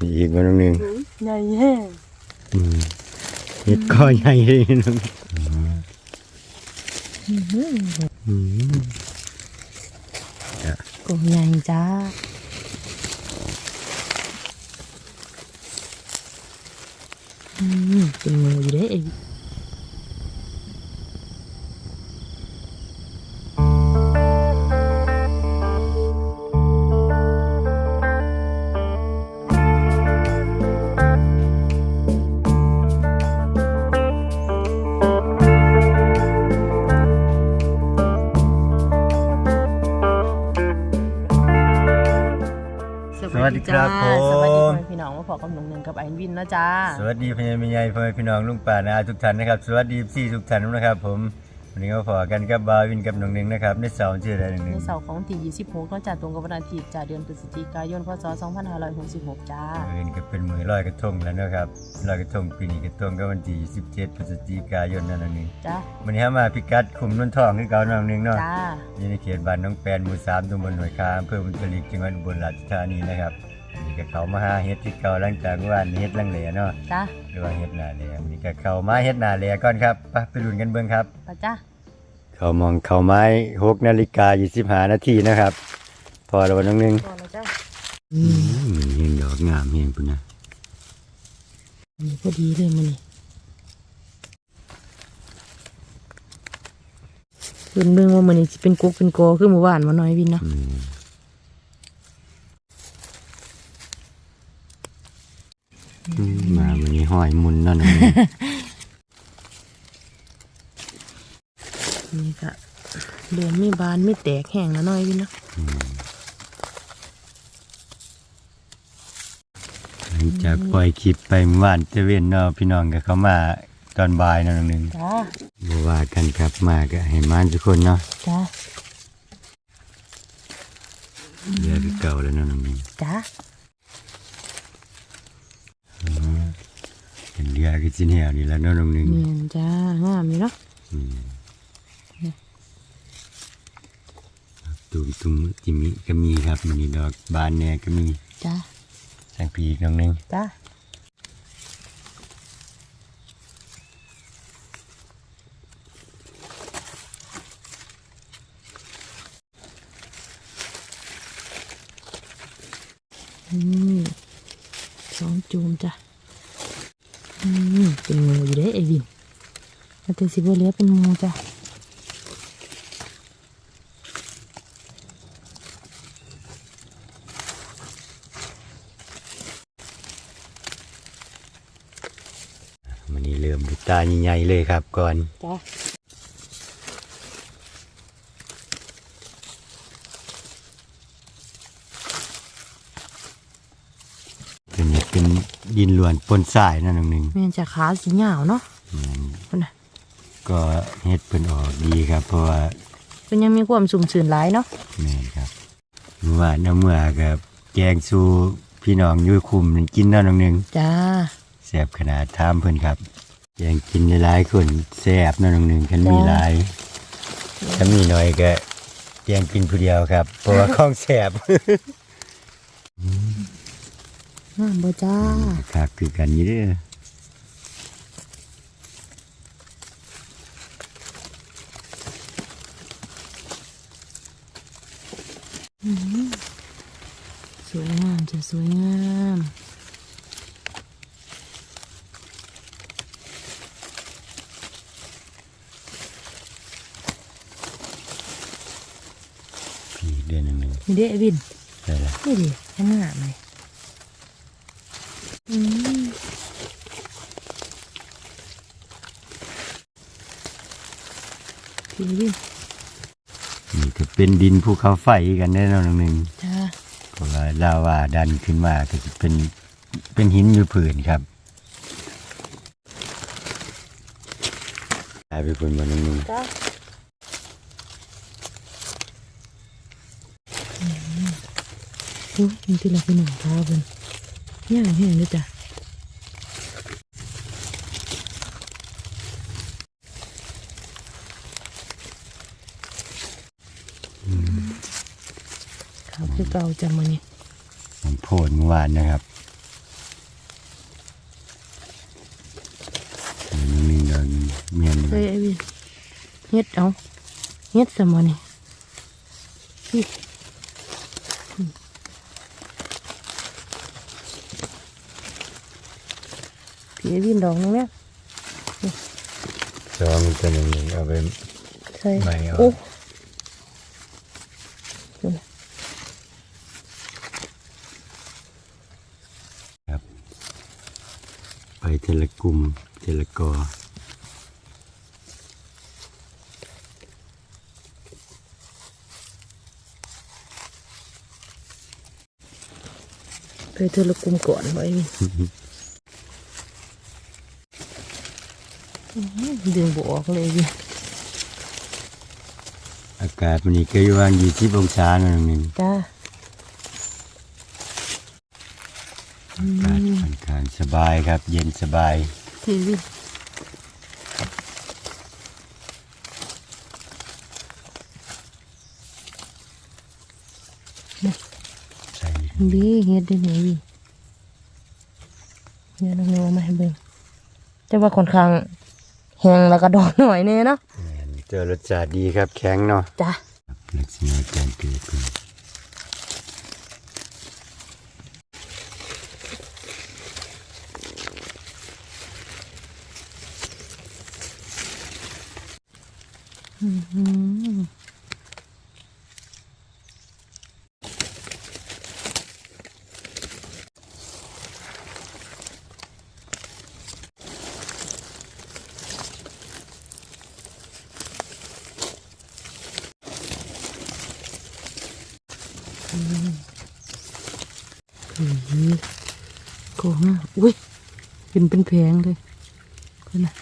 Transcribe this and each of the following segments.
มีอีกวันหนึ่งใหญ่แห้งอืมเห็ดก้อนใหญ่เลยนึงอืมก็ใหญ่จ้าอืมเป็นงูอยู่เด้ กับหนุ่มหนึ่งกับไอ้วินนะจ้า สวัสดีพญามิยายพ่อแม่พี่น้องลุงป่านาอาทุกท่านนะครับ สวัสดีพี่ทุกท่านนะครับ ผมวันนี้ก็พอกันกับบาวินกับน้องหนึ่งนะครับในเสาร์ชื่ออะไรหนึ่งหในนึ่งเสาร์ของที่ 26เนอกจากตรงกับวันอาทิตย์จ้าเดือนพฤศจิกายนพศ2566 จ้าเอ็นก็เป็นมือลอยกระทงแล้วนะครับลอยกระทงปีนี้กระทงก็วันที่17พฤศจิกายนนั่นเองจ้าวันนี้มาพิกัดคุมนุ่นทองที่เก่าน้องหนึ่งเนาะจ้าอยู่ในเขตบ้านน้องแปนหมู่สามตำบลหน่วยคาอำเภอบุญทลิกจังหวัดอุบลราชธานีนะครับ นี่ก็เขามาหาเฮ็ดที่เก่าหลังจากเมื่อวานเฮ็ดลังเหลเนาะจ้าหรือว่าเฮ็ดนาเหลนี่ก็เขามาเฮ็ดนาเหลก่อนครับไปไปลุ้นกันเบิ่งครับ ไปจ้าเขามองเขาไม้6นาฬิกา25นาทีนะครับ พอแล้ววันน้องหนึงก่อนนะจ้าอืมมันเห็นดอกงามเห็นพุ่นนะนี่พอดีเลยมันนี่เพิ่นเบิ่งว่ามันนี่สิเป็นกุ๊กเป็นโกคือหมู่บ้านมาหน่อยวินเนาะ อืมอืมมามันนี่ ห้อยมุนเนั่นองหนึ่งนี่ก็เดือนไม่บานไม่แตกแห้งแล้วหน่อยวินเนาะหลังจากปล่อยคลิปไปเมื่อวานเจเวนเนาะพี่น้องก็เข้ามาตอนบ่ายเนาะน้องหนึงจ้าบ่ว่ากันครับมาก็ให้มานทุกคนเนาะจ้าเรือคือเก่าแล้วเนาะน้องหนึงจ้า เห็นเรือคือสิแนวนี่แล้วเนาะน้องหนึงเมียนจ้างามอยู่เนาะอืมตุ่มตุ่มจิมิก็มีครับมันนี่ดอกบานแหน่ก็มีจ้าสังปีอีกน้องหนึงจ้าอืมสองจูมจ้ะอืมเป็นงูอยู่เด้ไอ้วิน แล้วแต่สิบเหลี้ยเป็นงูจ้ะมันนี่เริ่มดูตาใหญ่ๆเลยครับก่อนจ้ะเป็นเป็นดินล้วนปนสายเนาะน้องหนึงแม่นจะขาสีเหงาวเนาะอืมพุ่นน่ะ ก็เฮ็ดเพิ่นออกดีครับ เพราะว่าเป็นยังมีความสุ่มสื่นหลายเนาะแม่นครับเมื่อวานน้ำเมื่อกับแกงสู่พี่น้องอยุ่คุมนั่นกินเนาะน้องหนึงจ้าแซ่บขนาดถามเพิ่นครับแกงกินหลายๆคนแซ่บเนาะน้องหนึงคันมีหลายถ้ามีน้อยก็แกงกินผู้เดียวครับ เพราะว่าของแซ่บ งามบ่จ้าครับคือกันอยู่เด้อ สวยงามจะสวยงามพี่เดือนหนึงนี่เด้ไอ้วินได้ละนี่ดิข้างหน้าเลยอืมพี่วินนี่ก็ เป็นดินภูเขาไฟกันได้อเนาะน้องหนึงจ้าเพราะว่าลาวาดันขึ้นมาก็จะเป็นเป็นหินอยู่ผืนครับกลายเป็นคนมาหนึ่งจ้าอุ้ยนี่ที่เราเป็นหนังเท้าเป็นย่างแห้งเลยจ้ะ เก่าจะมานี่มันโผล่เมื่อวานนะครับมีเดินเมียนเฮ้ยไอวินเฮ็ดเอาเฮ็ดสมอนี่พี่เอวินดอกนึงแล้วสองมันจะหนึ่งหนึ่งเอาไปใส่โอ้ เทละกลุ่มเทละกอเคยเธอละกลุ่มก่อนไว้วินอื้อหือดึงบออกเลยวินอากาศวันนี้ก็อยู่ว่างยี่สิบองศาหน่อยหนึ่งจ้า อากาศค่อนข้างส บายครับ เย็นสบายพี่วินใส่ดีเฮ็ดได้ไหนวินเดี๋ยวน้องเนวเอามาให้เบิ่งจะว่าค่อนข้างแห้งแล้วก็ดอกหน่อยเนี่ยเนาะแม่นเจอรสชาติดีครับแข็งเนาะจ้าครับลักษณะการเกิดเป็น อืม อืม โกงอะอุ้ยเป็นเป็นแพงเลยคนน่ะ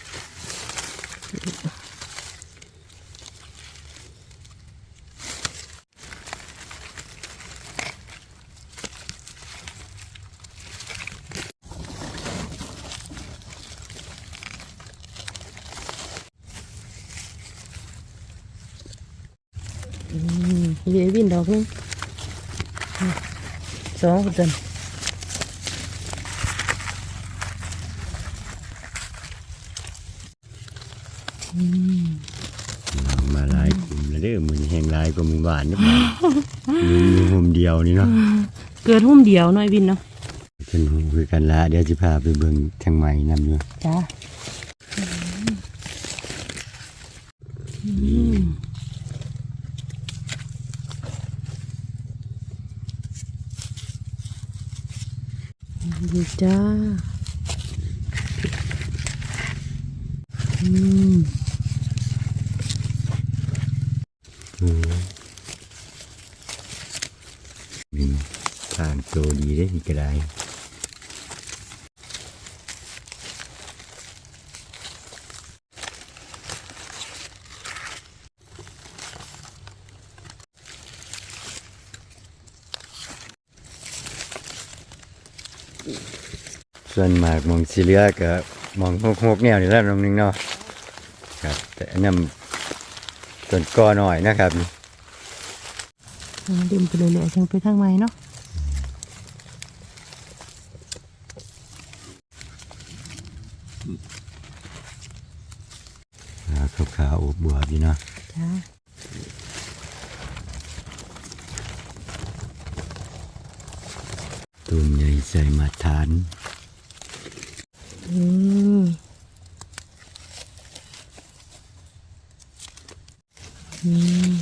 อืมเดี๋ยววินดอกนึง สองคนน้องมาหลายกลุ่มแล้วเด้อมือแห้งหลายกว่าหมือบ้านนี่บ่มีอยู่มุมเดียวนี่เนาะเกิดหุ้มเดียวหน่อยวินเนาะเป็นหูคือกันละเดี๋ยวจะพาไปเบิ่งทางใหม่นำอยู่จ้า ดีจ้า อืมมีทางโตดีได้นี่ก็ได้ ส่วนมากมองสีเหลือก็มองหกๆแนวนี่แหละน้องนึงเนาะครับ แต่อันนั้นส่วนกอหน่อยนะครับดึงไปเลยแหละจังไปทางไหม่เนาะ ขาวๆอวบบวบอยู่เนาะ จ้า ตุ่มใหญ่ใส่มาทาน อืมอืม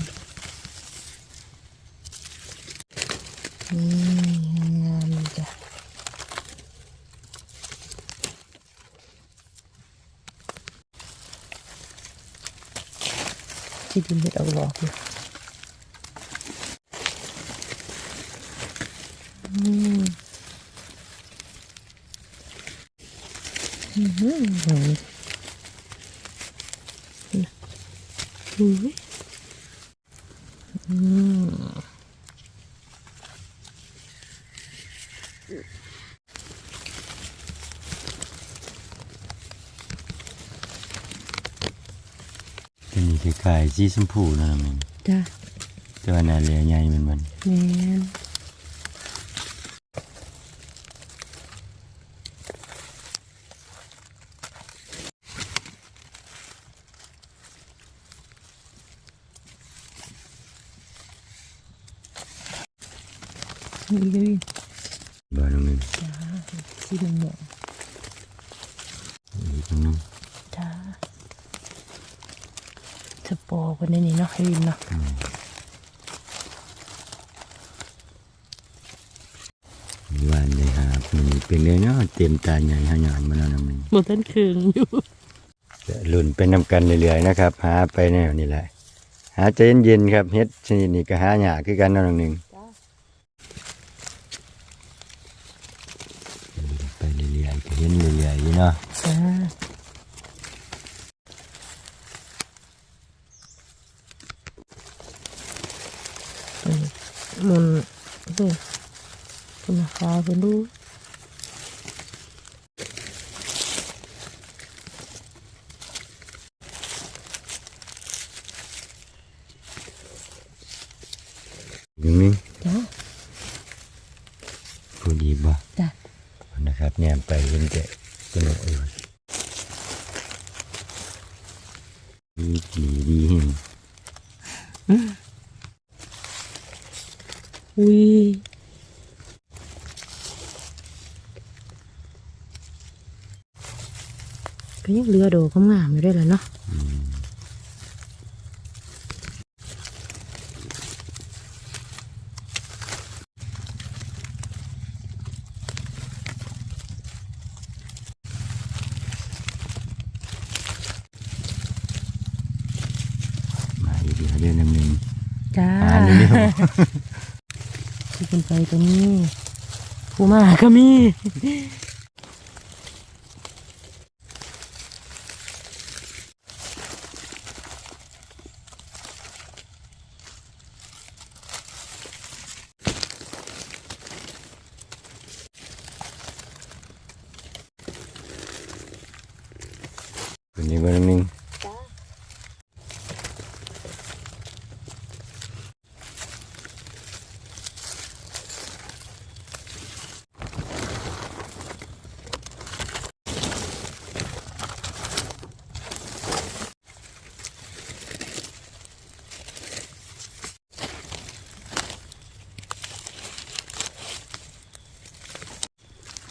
นี่งามๆจ้ะ ที่ดินเม็ดเอาหลอกอยู่อืมอืมอืม ฝ่ายสีชมพูนะมันจ้ะแต่ว่หน้าเหลียใหญ่มันมันแม่นนี่เลยบ่น้องมินจ้าสีเหลือง จะปอกกันในนี้เนาะให้วินเนาะมีหวานเลยครับมันเป็นเลยเนาะเต็มตาใหญ่หาหยานมาแล้วน้องหนึ่งหมดต้นคืนอยู่จะลุ่นไปนำกันเรื่อยๆนะครับ หาไปแนวนี่แหละ หาใจเย็นๆครับเฮ็ดชนิดนี้ก็หาหยาคือกันเนาะน้องหนึ่ง จ้า ไปเรื่อยๆก็เห็นเรื่อยๆอยู่เนาะ จ้าอื มหมุนดูคุณฟ้าคุณดูน้องหนึ่งจ้าพูดดีบ่จ้านะครับแนมไปเห็นแต่ตัวน้อยดีดีดีเห็น อุ้ยก็ยังเหลือโดกงามๆอยู่ด้วยแหละเนาะ มาอีกเดียวเดือนน้ำหนึ่ง จ้ ขึ้นนี่ที่เป็นไปตรงนี้ผู้มาก็มี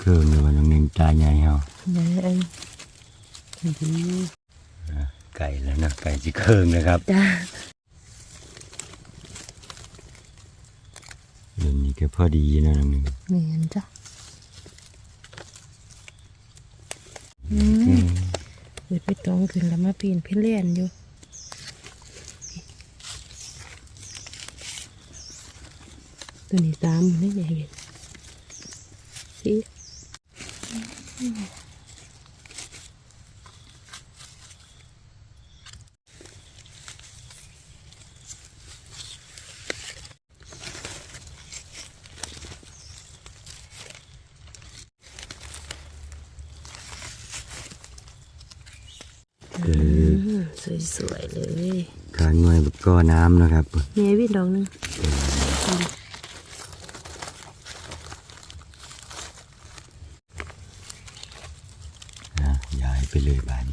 เพิ่มในวันหนึ่งตาใหญ่เฮาไหนไอ้ดีไก่แล้วนะไก่สิเคิงนะครับจ้าเรื่องนี้ก็พอดีนะน้องหนึ่งเหมือนจ้ะเปิดไปตรงขึ้นแล้วมาปีนพี่เลียนอยู่ตัวนี้ตามนี่แหละเห็นสิคือ สวยๆเลยการง่วยก็น้ำนะครับ มีไอ้วินดอกหนึง นะย้ายไปเลยบ้าน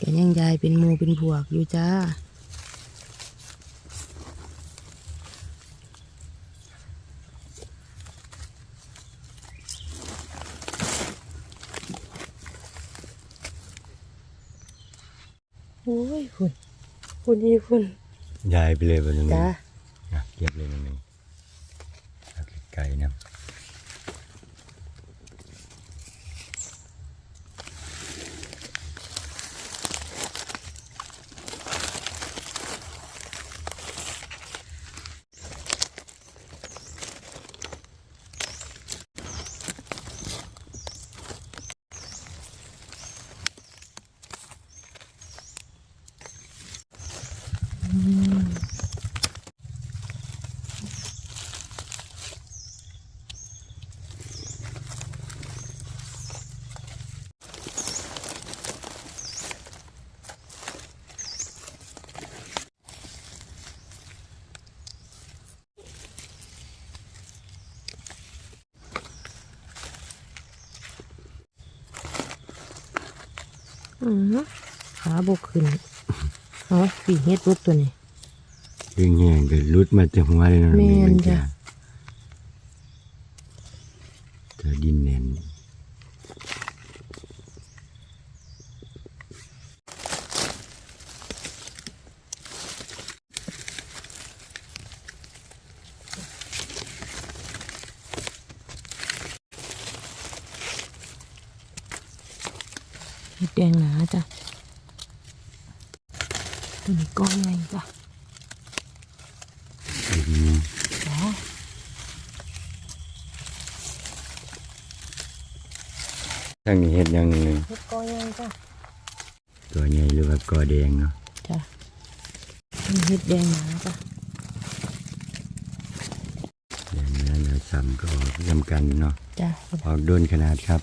ก็ยังยาย เป็นหมูเป็นพวกอยู่จ้าโอ้ยคุณคุณดีคุณย้ายไปเลยบ้านหนึ่งจ้านะเก็บเลยน้องหนึ่ ขาบกขึ้นเอาปีเฮ็ดรุดตัวนี้เรื่องแห้งก็รุดมาจากหัวเลยนะน้องหนึ่งแม่นมันจ้ะจะ เธอดินแน่นเห็ดแดงหนาจ้ะตัวนี้ก้อนใหญ่จ้ะอีกนิดนึงจ้ะทั้งนี้เห็ดอย่างหนึ่งเห็ดก้อนใหญ่จ้ะตัวใหญ่หรือว่ากอแดงเนาะจ้ะตัวนี้เห็ดแดงหนาจ้ะอย่างนั้นเราซ้ำก็ออกจำกันเนาะจ้ะออกโดนขนาดครับ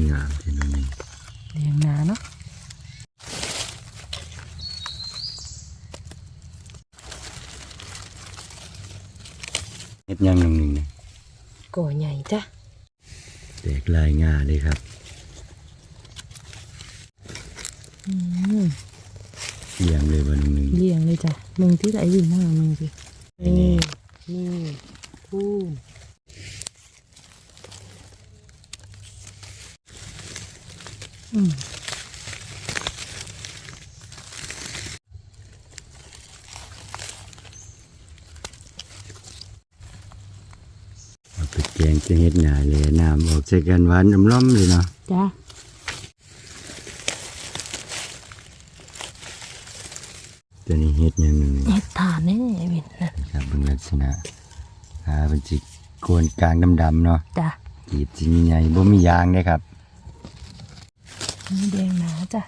มคืองามทีนึงแดงหนาเนาะเห็ดย่างหนึ่งหนึ่งเนี่ยก้อใหญ่จ้ะแตกลายงาเลยครับเลี้ยงเลยวันหนึ่งเลี้ยงเลยจ้ะมึงที่ไหนวิ่งมามึงสินี่นี่นี่พูนอืม เอาไปแกงจะเห็ดหนาเลยน้ำออกใส่กันหวานอำล้อมเลยเนาะจ้ะตัวนี้เห็ดอย่างหนึ่งเห็ดถ่านแน่ไอ้เวนนั่นครับเป็นลักษณะอ่าเป็นจิโกนกลางดำๆเนาะจ้ะกีบจิมีใหญ่บ่มียางเลยครับ นี่แดงหนาจ้ะ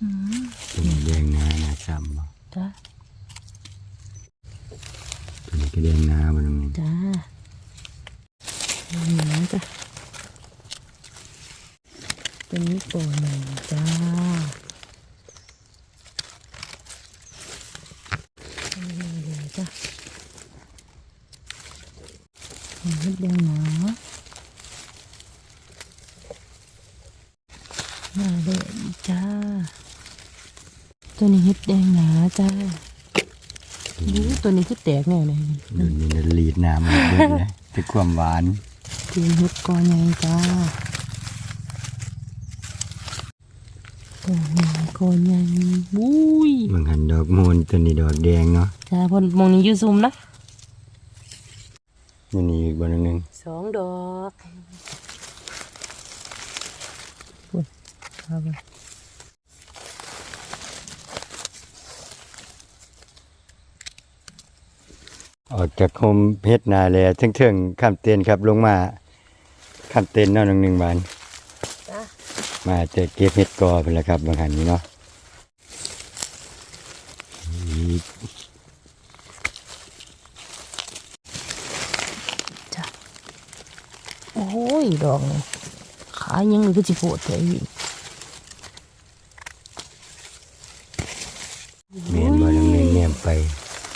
อืมตัวนี้แดงนาหนาซ้ำเนาะจ้ะตัวนี้ก็แดงนาบนนึงจ้ะแดงหนาจ้ะตัวนี้ก่อนหนึ่งจ้านี่เลยจ้ะอันนี้แดงหนาหน้าเลยจ้า ตัวนี้เฮ็ดแดงหนาจ้าดู ตัวนี้คือแตกแน่เลยเดี๋ยวนี้น่ะลีดน้ำมันเบิดเลยแต่ความหวานตัวนี้เฮ็ดกอใหญ่จ้าตัวใหญ่กอใหญ่บุ้ยบางหันดอกมูลตัวนี้ดอกแดงเนาะจ้าพอมองนี้อยู่ซุมนะนี่นี่อีกบนนึงสองดอกปุ่นเอาไป ออกจากโฮมเพชรนาเลยเทิงๆข้ามเตียนครับลงมาข้ามเตียนเนาะหนึ่งหนึ่งบานจ้ามาจะเก็บเห็ดกอไปแล้วครับบางหันนี้เนาะอีกจ้าโอ้ยดอกนี่ขายังเลยก็จิโปวดแต่อีก เมียนบนนึงหนึ่งแนมไป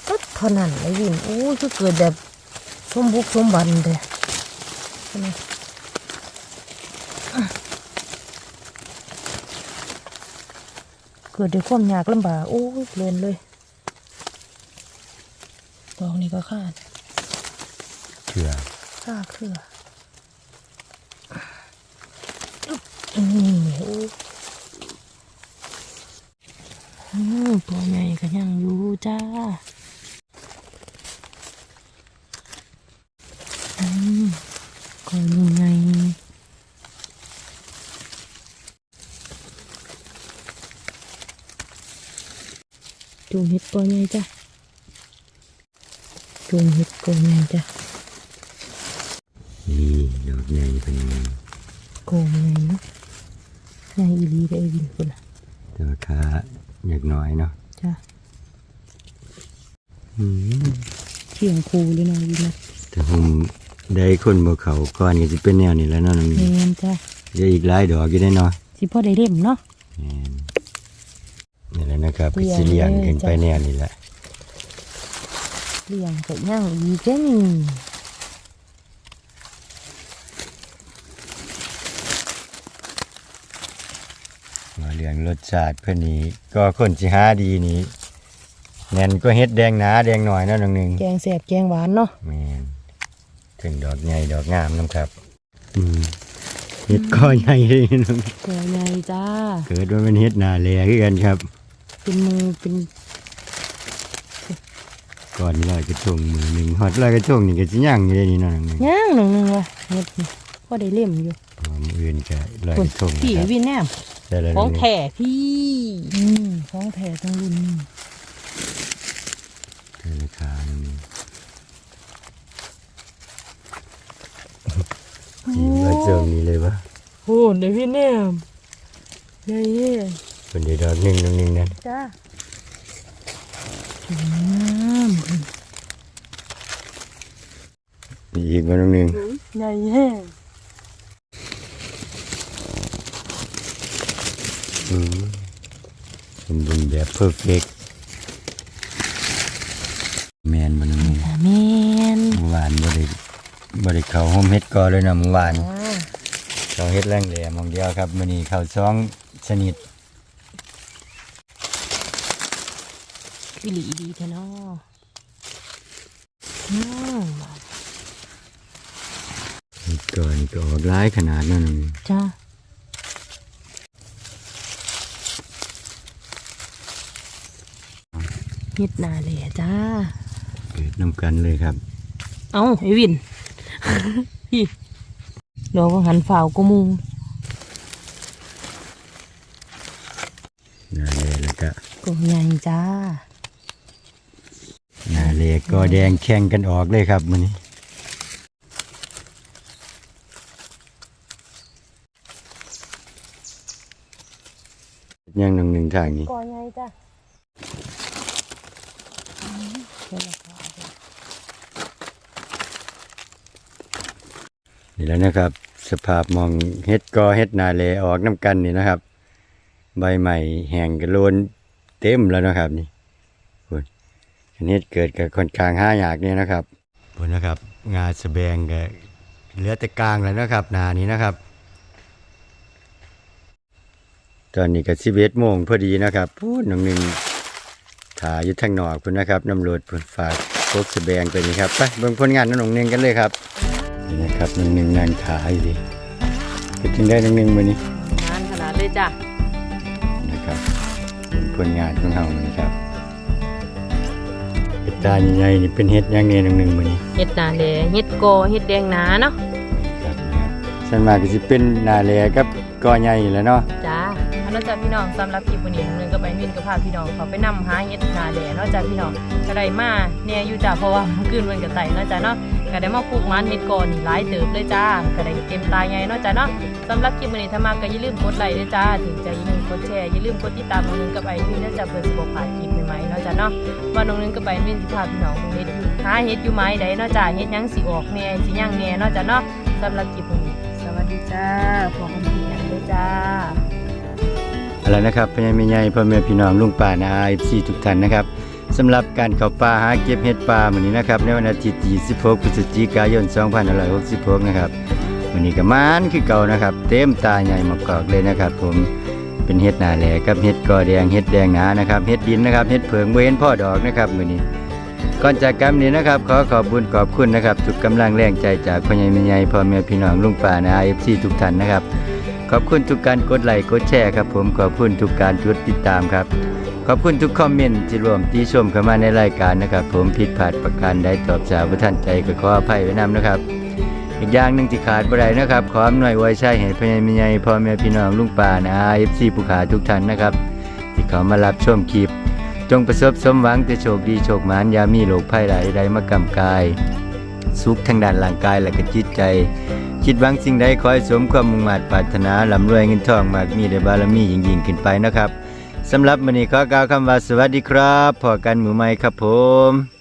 ก็เท่านั้นไอ้วินโอ้ยคือเกิดแบบสมบุกสมบันเลยใช่ไหมเกิดด้วยความยากลำบากโอ้ยเลินเลยดอกนี้ก็ขาดเชื่อขาเครือนี่โอ้ยอืมตัวใหญ่ก็ยังอยู่จ้า อืมก็ยัง ไงจูงเห็ดก่อนไงจ้ะจูงเห็ดก่อนไงจ้ะนี่ดอกใหญ่เป็นยังไงโกงไงเนาะไงอีหลีได้อวินคนละแต่ว่าขาอยากน้อยเนาะจ้ะอืมเที่ยงคูเลยนะวินนะแต่ผม ได้คนบ่เขาก่อนก็สิเป็นแนวนี้แหล้วเนาะน้องแมนี่นจ้ะเดี๋ยวอีกหลายดอกอยู่ได้เนาะสิพ่อได้เล่มเนาะ แม่นนี่แหละนะครับเลี้ก็ยงสิเลี้ยงเลยขึ้นไปจ้ะแนวนี้แหละ เลี้ยงกับย่างอีกแค่นี่มาเรื่องรสชาติเพื่อนนี้ก็คนสิหาดีนี้แน่นก็เฮ็ดแดงหนาแดงหน่อยเนาะน้องหนึ่งแกงแสบแกงหวานเนาะ แม่น ถึงดอกใหญ่ดอกงามนํครับ อืมเฮ็ดก็ใหญ่เลยน้องตัวใหญ่จ้า เกิดว่าเป็นเฮ็ดนาแลคือกันครับ เป็นมือเป็นก่อนลอยกระทงมือหนึ่งฮอดลอยกระทงนี่ก็สิย่างอยู่เลยนี่เนาะน้องหนึ่งย่างหนึ่งหนึ่งว่ะเฮ็ดนี่ก็ได้เล่มอยู่อ๋อมืออื่นก็ลอยคนกระทงพี่นะครับวินแนมได้แล้วของน้หนึ่แท้พี่อืมของแท้ต้องรุ่นนี้ได้ราคาน้องหนึ่ง จีบมาเจิงนี่เลยปะโอ้ได้วินแนมใหญ่เย่เป็นได้ดอกหนึ่งน้องหนึ่งนั่นจ้าน้ำมีอีกบ่น้องหนึ่งใหญ่เย่อืมสมบูรณ์แบบเพอร์เฟกแมนบ่น้องหนึ่งแม่นเมื่อวานบ่ได้ บ่ได้เข้าห้องเฮ็ดก่อเลยนะเมื่อวานอ่าเขาเฮ็ดแรงแหลมองเดียวครับมื้อนี้เข้าซองชนิดวิลีดีแท้เนาะน้องบาดเฮ็ดก่อนี่ก็ออกหลายขนาดนั่นนึงจ้าเฮ็ดนาเลยจ้าเกิดนํกันเลยครับ เอ้าไอ้วินพี่ ดอกว่าหันฝ่าวกูมุงนาเลแล้วก็ก็ใหญ่จ้านาเลก็แดงแข่งกันออกเลยครับมื้อนี้ยังหนึ่งหนึ่งทางนี้ ก็ใหญ่จ้า นี่แล้วนะครับ สภาพมองเฮ็ดกอเฮ็ดนาเลออกน้ำกันนี่นะครับ ใบใหม่แห้งกระโลนเต็มแล้วนะครับนี่คุณอันนี้เกิดกับคนข้างห้าอยากนี่นะครับคุณนะครับ งาสะแบงก็เหลือแต่กลางแล้วนะครับ นานี้นะครับ ตอนนี้ก็สิบเอ็ดโมงพอดีนะครับพูดหน้องหนึ่งถ่ายยู่ทางนอกคุณนะครับนำรถเพิ่นฝากพวกสะแบงไปนี่ครับไปเบิ่งผลงานน้องหนึ่งกันเลยครับ นี่นะครับหนึ่งหนึ่งนางขาอยู่ดิเป็นจึงได้หนึ่งหนึ่งมือนี้งานขนาดเลยจ้านะครับเป็นผลงานของเรานะครับเห็ดตาใหญ่ๆนี่เป็นเห็ดอย่างเนี้หนึ่งหนึ่งมือนี้เฮ็ดนาเลยเฮ็ดโกเฮ็ดแดงหนาเนาะครับนะครับส่วนมากก็จะเป็นนาแลกับกอใหญ่แหล้วเนาะจ้า เอาจ้าพี่น้องสำหรับคลิปวันนี้นึงก็ไปมินก็พาพี่น้องเขาไปนำหาเฮ็ดนาเลยเนาะจ้าพี่น้องก็ได้มาเนี่ยอยู่จ้าเพราะว่าเมื่อคืนมันก็ไต่นาะจ้าเนาะก็ได้มาปลูกมันเฮ็ดโกนี่หลายเติบเลยจ้าก็ได้เต็มตาใหญ่นาะจ้าเนาะสำหรับคลิปวันนี้ถ้ามาก็อย่าลืมกดไลค์ด้วยจ้าถึงจอย่าลืมกดแชร์อย่าลืมกดติดตามน้องนึงกับไอพี่นะจ้าเพื่อสิบ่าดคลิปใหม่ๆนาะจ้าเนาะว่าน้องนึงก็ไปมินสิพาพี่น้องไปเฮ็ดอยู่หาเฮ็ดอยู่ไม้ใดนาะจ้าเฮ็ดหยังสิออกแน่สิหยังแน่เนาะจ้าเนาะสำหรับคลิปวันนี้สวัสดีจ้าพอกันทีหยังเลยจ้า อาละนะครับพ่อใหญ่แม่ใหญ่พ่อแม่พี่น้องลุงป้านาไอซีทุกท่านนะครับสำหรับการเข้าป่าหาเก็บเห็ดป่าวันนี้นะครับในวันอาทิตย์ที่26พฤศจิกายน2566นะครับวันนี้ก็มานคือเก่านะครับ เต็มตาใหญ่มากอกเลยนะครับ ผมเป็นเห็ดหนาแหลกับเห็ดกอแดงเห็ดแดงหนานะครับเห็ดดินนะครับเห็ดเผิงเว้นพ่อดอกนะครับมื้อนี้ก่อนจากกันนี้นะครับ ขอขอบคุญขอบคุณนะครับทุกกำลังแรงใจจากพ่อใหญ่แม่ใหญ่พ่อแม่พี่น้องลุงป้านาไอซีทุกท่านนะครับ ขอบคุณทุกการกดไลค์กดแชร์ครับผมขอบคุณทุกการกดติดตามครับ ขอบคุณทุกคอมเมนต์ที่รวมที่ชมเข้ามาในรายการนะครับ ผมผิดพลาดประการใดตอบสาวท่านใจก็ขออภัยไว้นำนะครับ อีกอย่างหนึ่งที่ขาดบ่ได้นะครับ ขออำนวยไว้ใช้ให้พ่อใหญ่แม่ใหญ่พ่อแม่พี่น้องลุงป้านะเอฟซีผู้ขาทุกท่านนะครับ ที่เขามารับชมคลิป จงประสบสมหวังแต่โชคดีโชคหมานยามีโรคภัยหลายใดมากำกาย สุขทางด้านร่างกายและก็จิตใจ คิดหวังสิ่งใดขอให้สมความมุ่งมั่นปรารถนาลำรวยเงินทองมากมีได้บารมียิ่งยิ่งขึ้นไปนะครับสำหรับวันนี้ขอกล่าวคำว่าสวัสดีครับพอกันหมู่ใหม่ครับผม